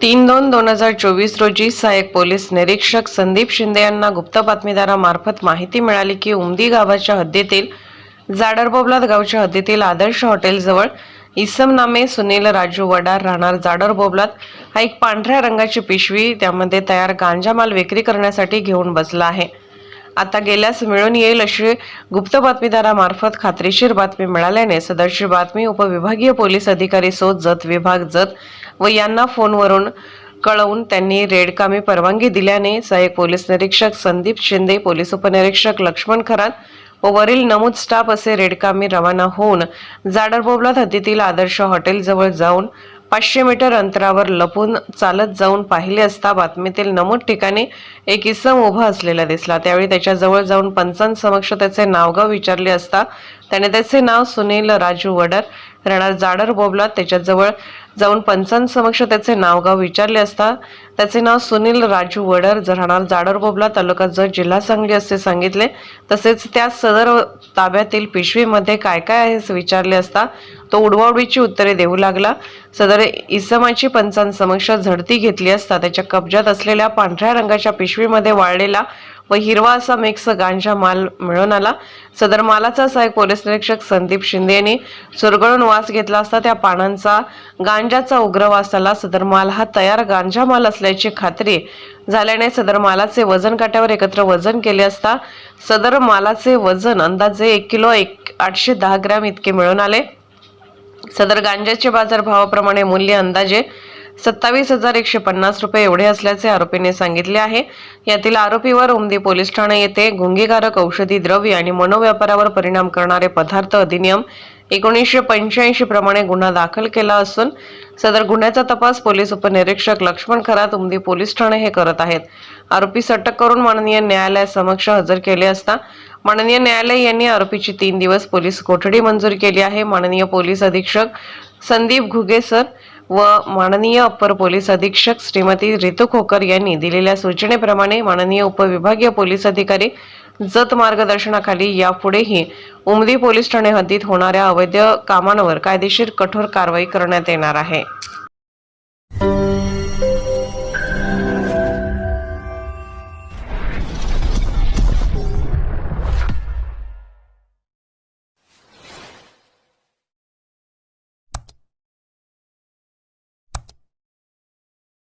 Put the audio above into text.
तीन दोन दोन हजार चोवीस रोजी सहाय्यक पोलीस निरीक्षक संदीप शिंदे यांना गुप्त बातमीदारामार्फत माहिती मिळाली की उमदी गावाच्या हद्दीतील जाडरबोबलाद गावच्या हद्दीतील आदर्श हॉटेलजवळ इसम नामे सुनील राजू वडार राहणार जाडर बोबलात हा एक पांढऱ्या रंगाची पिशवी त्यामध्ये तयार गांजा माल विक्री करण्यासाठी घेऊन बसला आहे. आता गेल्यास मिळून येईल अशी गुप्त बातमीदारामार्फत खात्रीशीर बातमी मिळाल्याने सदरची बातमी उपविभागीय पोलीस अधिकारी सो जत विभाग जत व यांना फोनवरून कळवून त्यांनी रेडकामी परवानगी दिल्याने सहाय्यक पोलीस निरीक्षक संदीप शिंदे पोलीस उपनिरीक्षक लक्ष्मण खरात व वरील नमूद स्टाफ असे रेडकामी रवाना होऊन जाडरबोबलात हद्दीतील आदर्श हॉटेलजवळ जाऊन पाचशे मीटर अंतरावर लपून चालत जाऊन पाहिले असता बातमीतील नमूद ठिकाणी एक इसम उभा असलेला दिसला. त्यावेळी त्याच्याजवळ जाऊन पंचांसमक्ष त्याचे नावगाव विचारले असता त्याने त्याचे नाव सुनील राजू वडर राहणार जाडर बोबला. त्याच्याजवळ जाऊन पंचांसमक्ष त्याचे नावगाव विचारले असता त्याचे नाव सुनील राजू वडर. ज- राहणार जाडर बोबला तालुका जत जिल्हा सांगली असे सांगितले. तसेच त्या सदर ताब्यातील पिशवीमध्ये काय काय आहे असे विचारले असता तो उडवाउडीची उत्तरे देऊ लागला. सदर इसमाची पंचांसमक्ष झडती घेतली असता त्याच्या कब्जात असलेल्या पांढऱ्या रंगाच्या पिशवीमध्ये वाळलेला व हिरवा असा मिक्स गांजा माल मिळून आला. सदर मालाचा सहाय्यक पोलीस निरीक्षक संदीप शिंदे यांनी चुरगळून वास घेतला असता त्या पानांचा गांजाचा उग्र वास आला. सदर माल हा तयार गांजा माल असल्याची खात्री झाल्याने सदर मालाचे वजन काट्यावर एकत्र वजन केले असता सदर मालाचे वजन अंदाजे एक किलो एक आठशे दहा ग्रॅम इतके मिळून आले. सदर गांजाचे बाजारभावाप्रमाणे मूल्य अंदाजे सत्तावीस हजार एकशे पन्नास रुपये एवढे असल्याचे आरोपीने सांगितले आहे. यातील आरोपीवर उमदी पोलीस ठाणे येथे गुंगीकारक औषधी द्रव्य आणि मनोव्यापारावर परिणाम करणारे पदार्थ अधिनियम एकोणीसशे पंच्याऐंशी प्रमाणे गुन्हा दाखल केला असून सदर गुन्ह्याचा तपास पोलीस उपनिरीक्षक लक्ष्मण खरात उमदी पोलीस ठाणे हे करत आहेत. आरोपीस अटक करून माननीय न्यायालयासमक्ष हजर केले असता माननीय न्यायालय यांनी आरोपीची तीन दिवस पोलीस कोठडी मंजूर केली आहे. माननीय पोलीस अधीक्षक संदीप घुगे सर व माननीय अप्पर पोलीस अधीक्षक श्रीमती रितू खोकर यांनी दिलेल्या सूचनेप्रमाणे माननीय उपविभागीय पोलीस अधिकारी जत मार्गदर्शनाखाली यापुढेही उमदी पोलीस ठाणे हद्दीत होणाऱ्या अवैध कामांवर कायदेशीर कठोर कारवाई करण्यात येणार आहे.